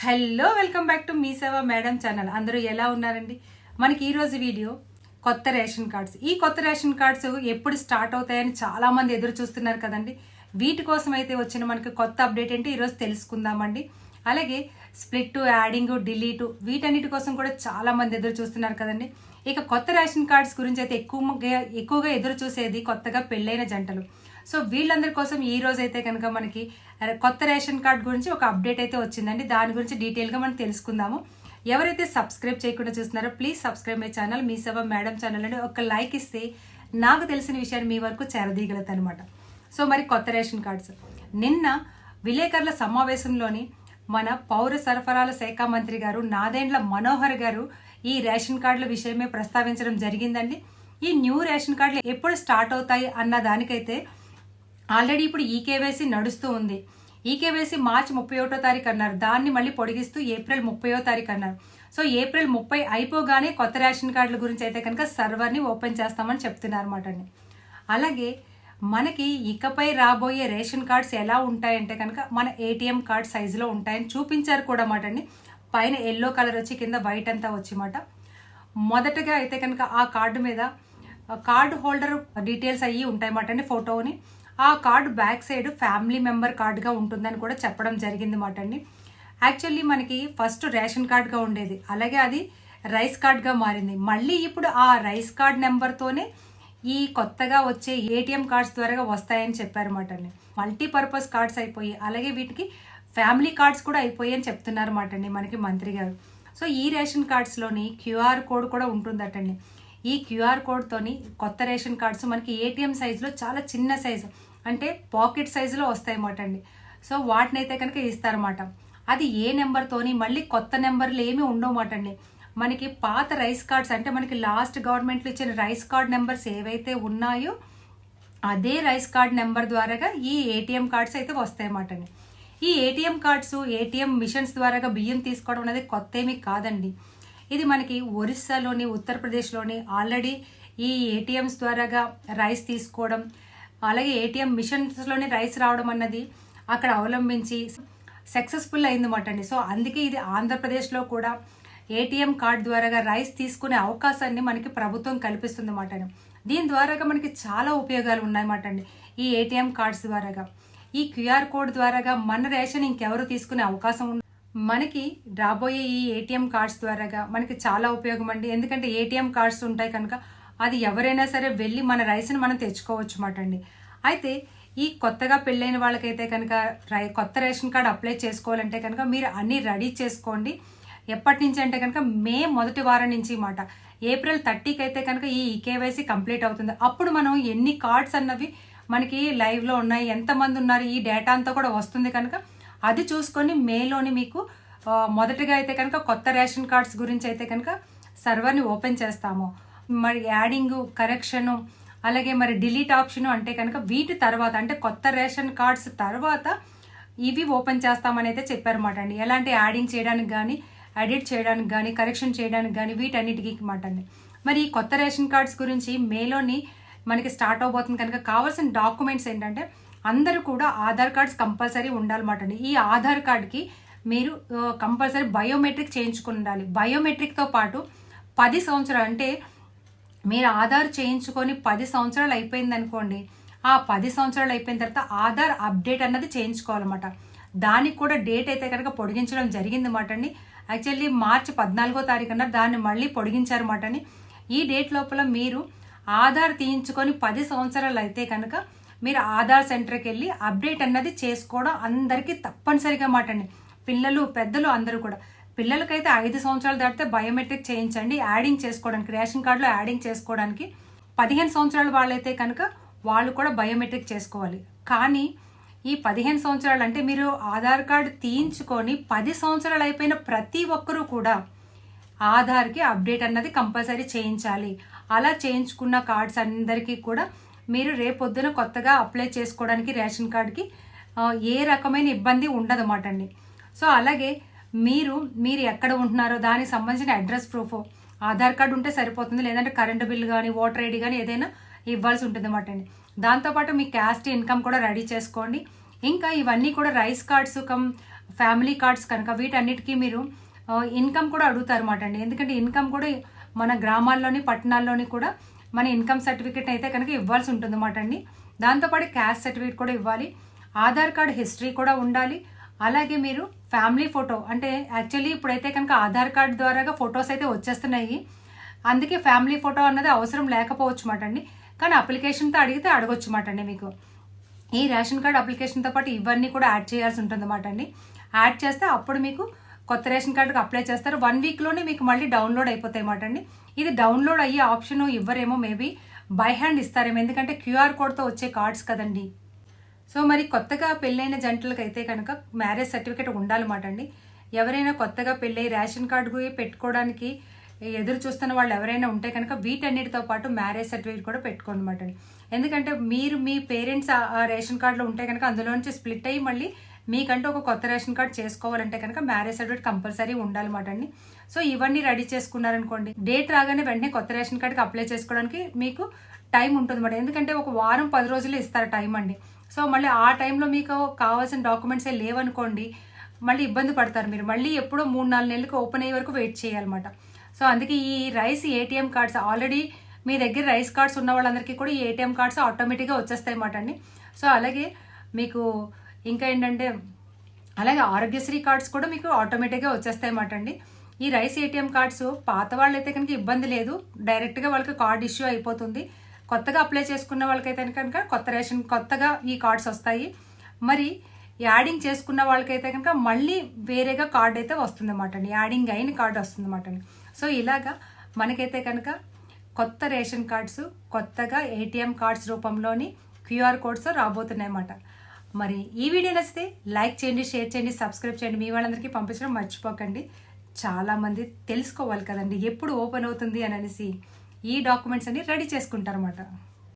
Hello welcome back to Mee Seva madam channel. అందరూ ఎలా ఉన్నారండి? మనకి ఈరోజు వీడియో కొత్త రేషన్ కార్డ్స్. ఈ కొత్త రేషన్ కార్డ్స్ ఎప్పుడు స్టార్ట్ అవుతాయని చాలామంది ఎదురు చూస్తున్నారు కదండి. వీటి కోసం అయితే వచ్చిన మనకి కొత్త అప్డేట్ ఏంటి ఈరోజు తెలుసుకుందామండి. అలాగే స్ప్లిట్ యాడింగ్ డిలీట్ వీటన్నిటి కోసం కూడా చాలా మంది ఎదురు చూస్తున్నారు కదండి. ఇక కొత్త రేషన్ కార్డ్స్ గురించి అయితే ఎక్కువగా ఎక్కువగా ఎదురు చూసేది కొత్తగా పెళ్ళైన జంటలు. సో వీళ్ళందరి కోసం ఈ రోజు అయితే కనుక మనకి కొత్త రేషన్ కార్డ్ గురించి ఒక అప్డేట్ అయితే వచ్చిందండి. దాని గురించి డీటెయిల్గా మనం తెలుసుకుందాము. ఎవరైతే సబ్స్క్రైబ్ చేయకుండా చూస్తున్నారో ప్లీజ్ సబ్స్క్రైబ్ మై ఛానల్ మీ సభ మేడం ఛానల్ అని ఒక లైక్ ఇస్తే నాకు తెలిసిన విషయాన్ని మీ వరకు చేరదీయగలుగుతాను అనమాట సో మరి కొత్త రేషన్ కార్డ్స్. నిన్న విలేకరుల సమావేశంలోని మన పౌర సరఫరాల శాఖ మంత్రి గారు నాదేండ్ల మనోహర్ గారు ఈ రేషన్ కార్డుల విషయమే ప్రస్తావించడం జరిగిందండి. ఈ న్యూ రేషన్ కార్డులు ఎప్పుడు స్టార్ట్ అవుతాయి అన్న దానికైతే ఆల్రెడీ ఇప్పుడు ఈకేవైసీ నడుస్తూ ఉంది. ఈకేవైసీ మార్చి ముప్పై ఒకటో తారీఖు అన్నారు. దాన్ని మళ్ళీ పొడిగిస్తూ ఏప్రిల్ ముప్పయో తారీఖు అన్నారు. సో ఏప్రిల్ ముప్పై అయిపోగానే కొత్త రేషన్ కార్డుల గురించి అయితే కనుక సర్వర్ని ఓపెన్ చేస్తామని చెప్తున్నారు అనమాట అండి. అలాగే మనకి ఇకపై రాబోయే రేషన్ కార్డ్స్ ఎలా ఉంటాయంటే కనుక మన ఏటీఎం కార్డ్ సైజులో ఉంటాయని చూపించారు కూడా మాట అండి. పైన ఎల్లో కలర్ వచ్చి కింద వైట్ అంతా వచ్చి మాట మొదటగా అయితే కనుక ఆ కార్డు మీద కార్డు హోల్డర్ డీటెయిల్స్ అయ్యి ఉంటాయన్నమాట అండి ఫోటోని. ఆ card back side family member కార్డుగా ఉంటుందని కూడా చెప్పడం జరిగింది మాట అండి. యాక్చువల్లీ మనకి ఫస్ట్ రేషన్ కార్డ్గా ఉండేది. అలాగే అది రైస్ కార్డ్గా మారింది. మళ్ళీ ఇప్పుడు ఆ రైస్ కార్డ్ నెంబర్తోనే ఈ కొత్తగా వచ్చే ఏటీఎం కార్డ్స్ ద్వారా వస్తాయని చెప్పారన్నమాట అండి. మల్టీపర్పస్ కార్డ్స్ అయిపోయి అలాగే వీటికి ఫ్యామిలీ కార్డ్స్ కూడా అయిపోయాయని చెప్తున్నారు మాట అండి మనకి మంత్రి గారు. సో ఈ రేషన్ కార్డ్స్లోని క్యూఆర్ కోడ్ కూడా ఉంటుందటండి. ఈ క్యూఆర్ కోడ్తోని కొత్త రేషన్ కార్డ్స్ మనకి ఏటీఎం సైజులో చాలా చిన్న సైజు. అంటే పాకెట్ సైజులో వస్తాయన్నమాట అండి సో వాటిని అయితే కనుక ఇస్తారన్నమాట. అది ఏ నెంబర్తోని మళ్ళీ కొత్త నెంబర్లు ఏమీ ఉండవన్నమాట అండి మనకి పాత రైస్ కార్డ్స్ అంటే మనకి లాస్ట్ గవర్నమెంట్లో ఇచ్చిన రైస్ కార్డ్ నెంబర్స్ ఏవైతే ఉన్నాయో అదే రైస్ కార్డ్ నెంబర్ ద్వారాగా ఈ ఏటీఎం కార్డ్స్ అయితే వస్తాయన్నమాట అండి ఈ ఏటీఎం కార్డ్స్ ఏటీఎం మిషన్స్ ద్వారాగా బియ్యం తీసుకోవడం అనేది కొత్త ఏమీ కాదండి. ఇది మనకి ఒరిస్సాలోని ఉత్తరప్రదేశ్లోని ఆల్రెడీ ఈ ఏటీఎంస్ ద్వారాగా రైస్ తీసుకోవడం అలాగే ఏటీఎం మిషన్స్లోనే రైస్ రావడం అన్నది అక్కడ అవలంబించి సక్సెస్ఫుల్ అయిందన్నమాట అండి. సో అందుకే ఇది ఆంధ్రప్రదేశ్లో కూడా ఏటీఎం కార్డ్ ద్వారాగా రైస్ తీసుకునే అవకాశాన్ని మనకి ప్రభుత్వం కల్పిస్తుంది అన్నమాట అండి. దీని ద్వారాగా మనకి చాలా ఉపయోగాలు ఉన్నాయన్నమాట అండి ఈ ఏటీఎం కార్డ్స్ ద్వారాగా. ఈ క్యూఆర్ కోడ్ ద్వారాగా మన రేషన్ ఇంకెవరు తీసుకునే అవకాశం ఉంది మనకి రాబోయే ఈ ఏటీఎం కార్డ్స్ ద్వారాగా మనకి చాలా ఉపయోగం అండి. ఎందుకంటే ఏటీఎం కార్డ్స్ ఉంటాయి కనుక అది ఎవరైనా సరే వెళ్ళి మన రైస్ని మనం తెచ్చుకోవచ్చు అన్నమాట అండి అయితే ఈ కొత్తగా పెళ్ళైన వాళ్ళకైతే కనుక రై కొత్త రేషన్ కార్డు అప్లై చేసుకోవాలంటే కనుక మీరు అన్నీ రెడీ చేసుకోండి. ఎప్పటి నుంచి అంటే కనుక మే మొదటి వారం నుంచి మాట. ఏప్రిల్ థర్టీకి అయితే కనుక ఈ కేవైసీ కంప్లీట్ అవుతుంది. అప్పుడు మనం ఎన్ని కార్డ్స్ అన్నవి మనకి లైవ్లో ఉన్నాయి ఎంతమంది ఉన్నారు ఈ డేటా అంతా కూడా వస్తుంది కనుక అది చూసుకొని మేలోని మీకు మొదటిగా మొదటగా అయితే కనుక కొత్త రేషన్ కార్డ్స్ గురించి అయితే కనుక సర్వర్ని ఓపెన్ చేస్తాము. మరి యాడింగ్ కరెక్షను అలాగే మరి డిలీట్ ఆప్షన్ అంటే కనుక వీటి తర్వాత అంటే కొత్త రేషన్ కార్డ్స్ తర్వాత ఇవి ఓపెన్ చేస్తామని అయితే చెప్పారన్నమాట అండి. ఎలాంటి యాడింగ్ చేయడానికి కానీ ఎడిట్ చేయడానికి కానీ కరెక్షన్ చేయడానికి కానీ వీటన్నిటికీ మాట అండి. మరి ఈ కొత్త రేషన్ కార్డ్స్ గురించి మేలోని మనకి స్టార్ట్ అవబోతుంది కనుక కావాల్సిన డాక్యుమెంట్స్ ఏంటంటే అందరూ కూడా ఆధార్ కార్డ్స్ కంపల్సరీ ఉండాలన్నమాట అండి. ఈ ఆధార్ కార్డ్కి మీరు కంపల్సరీ బయోమెట్రిక్ చేయించుకుని ఉండాలి. బయోమెట్రిక్తో పాటు పది సంవత్సరాలు అంటే మీరు ఆధార్ చేయించుకొని పది సంవత్సరాలు అయిపోయింది అనుకోండి ఆ పది సంవత్సరాలు అయిపోయిన తర్వాత ఆధార్ అప్డేట్ అన్నది చేయించుకోవాలన్నమాట. దానికి కూడా డేట్ అయితే కనుక పొడిగించడం జరిగింది మాట అండి. యాక్చువల్లీ మార్చి పద్నాలుగో తారీఖున దాన్ని మళ్ళీ పొడిగించారు మాట అండి. ఈ డేట్ లోపల మీరు ఆధార్ తీయించుకొని పది సంవత్సరాలు అయితే కనుక మీరు ఆధార్ సెంటర్కి వెళ్ళి అప్డేట్ అన్నది చేసుకోవడం అందరికీ తప్పనిసరిగా మాట అండి. పిల్లలు పెద్దలు అందరూ కూడా. పిల్లలకైతే ఐదు సంవత్సరాలు దాటితే బయోమెట్రిక్ చేయించండి. యాడింగ్ చేసుకోవడానికి రేషన్ కార్డులో యాడింగ్ చేసుకోవడానికి పదిహేను సంవత్సరాల వాళ్ళైతే కనుక వాళ్ళు కూడా బయోమెట్రిక్ చేసుకోవాలి. కానీ ఈ పదిహేను సంవత్సరాలు అంటే మీరు ఆధార్ కార్డు తీయించుకొని పది సంవత్సరాలు అయిపోయిన ప్రతి ఒక్కరూ కూడా ఆధార్కి అప్డేట్ అన్నది కంపల్సరీ చేయించాలి. అలా చేయించుకున్న కార్డ్స్ అందరికీ కూడా మీరు రేపొద్దున కొత్తగా అప్లై చేసుకోవడానికి రేషన్ కార్డ్కి ఏ రకమైన ఇబ్బంది ఉండదు అండి. సో అలాగే మీరు మీరు ఎక్కడ ఉంటున్నారో దానికి సంబంధించిన అడ్రస్ ప్రూఫ్ ఆధార్ కార్డు ఉంటే సరిపోతుంది. లేదంటే కరెంటు బిల్ కానీ ఓటర్ ఐడి కానీ ఏదైనా ఇవ్వాల్సి ఉంటుంది అన్నమాట అండి దాంతోపాటు మీ క్యాస్ట్ ఇన్కమ్ కూడా రెడీ చేసుకోండి. ఇంకా ఇవన్నీ కూడా rice cards cum family cards కనుక వీటన్నిటికీ మీరు ఇన్కమ్ కూడా అడుగుతారు అన్నమాట అండి. ఎందుకంటే ఇన్కమ్ కూడా మన గ్రామాల్లోని పట్టణాల్లోని కూడా మన ఇన్కమ్ సర్టిఫికేట్ అయితే కనుక ఇవ్వాల్సి ఉంటుంది అన్నమాట అండి దాంతోపాటు క్యాస్ట్ సర్టిఫికేట్ కూడా ఇవ్వాలి. ఆధార్ కార్డ్ హిస్టరీ కూడా ఉండాలి. అలాగే మీరు ఫ్యామిలీ ఫోటో అంటే యాక్చువల్లీ ఇప్పుడైతే కనుక ఆధార్ కార్డ్ ద్వారాగా ఫొటోస్ అయితే వచ్చేస్తున్నాయి. అందుకే ఫ్యామిలీ ఫోటో అన్నది అవసరం లేకపోవచ్చు మాట అండి కానీ అప్లికేషన్తో అడిగితే అడగొచ్చు మాట అండి మీకు. ఈ రేషన్ కార్డ్ అప్లికేషన్తో పాటు ఇవన్నీ కూడా యాడ్ చేయాల్సి ఉంటుంది అన్నమాట అండి యాడ్ చేస్తే అప్పుడు మీకు కొత్త రేషన్ కార్డుకి అప్లై చేస్తారు. వన్ వీక్లోనే మీకు మళ్ళీ డౌన్లోడ్ అయిపోతాయి అన్నమాట అండి ఇది డౌన్లోడ్ అయ్యే ఆప్షన్ ఇవ్వరేమో మేబీ బై హ్యాండ్ ఇస్తారేమో. ఎందుకంటే క్యూఆర్ కోడ్తో వచ్చే కార్డ్స్ కదండి. సో మరి కొత్తగా పెళ్ళైన జంటలకైతే కనుక మ్యారేజ్ సర్టిఫికేట్ ఉండాలన్నమాట అండి ఎవరైనా కొత్తగా పెళ్ళై రేషన్ కార్డు పెట్టుకోవడానికి ఎదురు చూస్తున్న వాళ్ళు ఎవరైనా ఉంటే కనుక వీటన్నిటితో పాటు మ్యారేజ్ సర్టిఫికేట్ కూడా పెట్టుకోండి అనమాట అండి ఎందుకంటే మీరు మీ పేరెంట్స్ ఆ రేషన్ కార్డులో ఉంటే కనుక అందులో నుంచి స్ప్లిట్ అయ్యి మళ్ళీ మీకంటూ ఒక కొత్త రేషన్ కార్డ్ చేసుకోవాలంటే కనుక మ్యారేజ్ సర్టిఫికేట్ కంపల్సరీ ఉండాలన్నమాట అండి సో ఇవన్నీ రెడీ చేసుకున్నారనుకోండి డేట్ రాగానే వెంటనే కొత్త రేషన్ కార్డ్కి అప్లై చేసుకోవడానికి మీకు టైం ఉంటుంది ఎందుకంటే ఒక వారం పది రోజులు ఇస్తారు టైం అండి. సో మళ్ళీ ఆ టైంలో మీకు కావాల్సిన డాక్యుమెంట్స్ లేవనుకోండి మళ్ళీ ఇబ్బంది పడతారు మీరు. మళ్ళీ ఎప్పుడో మూడు నాలుగు నెలలకు ఓపెన్ అయ్యే వరకు వెయిట్ చేయాలన్నమాట. సో అందుకే ఈ రైస్ ఏటీఎం కార్డ్స్ ఆల్రెడీ మీ దగ్గర రైస్ కార్డ్స్ ఉన్న వాళ్ళందరికీ కూడా ఈ ఏటీఎం కార్డ్స్ ఆటోమేటిక్గా వచ్చేస్తాయి అన్నమాట అండి. సో అలాగే మీకు ఇంకా ఏంటంటే అలాగే ఆరోగ్యశ్రీ కార్డ్స్ కూడా మీకు ఆటోమేటిక్గా వచ్చేస్తాయి అన్నమాట అండి. ఈ రైస్ ఏటీఎం కార్డ్స్ పాత వాళ్ళైతే కనుక ఇబ్బంది లేదు. డైరెక్ట్గా వాళ్ళకి కార్డ్ ఇష్యూ అయిపోతుంది. కొత్తగా అప్లై చేసుకున్న వాళ్ళకైతే కనుక కొత్త రేషన్ కొత్తగా ఈ కార్డ్స్ వస్తాయి. మరి యాడింగ్ చేసుకున్న వాళ్ళకైతే కనుక మళ్ళీ వేరేగా కార్డ్ అయితే వస్తుంది అన్నమాట అండి. యాడింగ్ అయిన కార్డు వస్తుంది అన్నమాట అండి. సో ఇలాగా మనకైతే కనుక కొత్త రేషన్ కార్డ్స్ కొత్తగా ఏటీఎం కార్డ్స్ రూపంలోని క్యూఆర్ కోడ్స్ రాబోతున్నాయి అన్నమాట మరి ఈ వీడియో నచ్చితే లైక్ చేయండి షేర్ చేయండి సబ్స్క్రైబ్ చేయండి. మీ వాళ్ళందరికీ పంపించడం మర్చిపోకండి. చాలామంది తెలుసుకోవాలి కదండి. ఎప్పుడు ఓపెన్ అవుతుంది అని అనేసి ఈ డాక్యుమెంట్స్ అన్ని రెడీ చేసుకుంటారన్నమాట.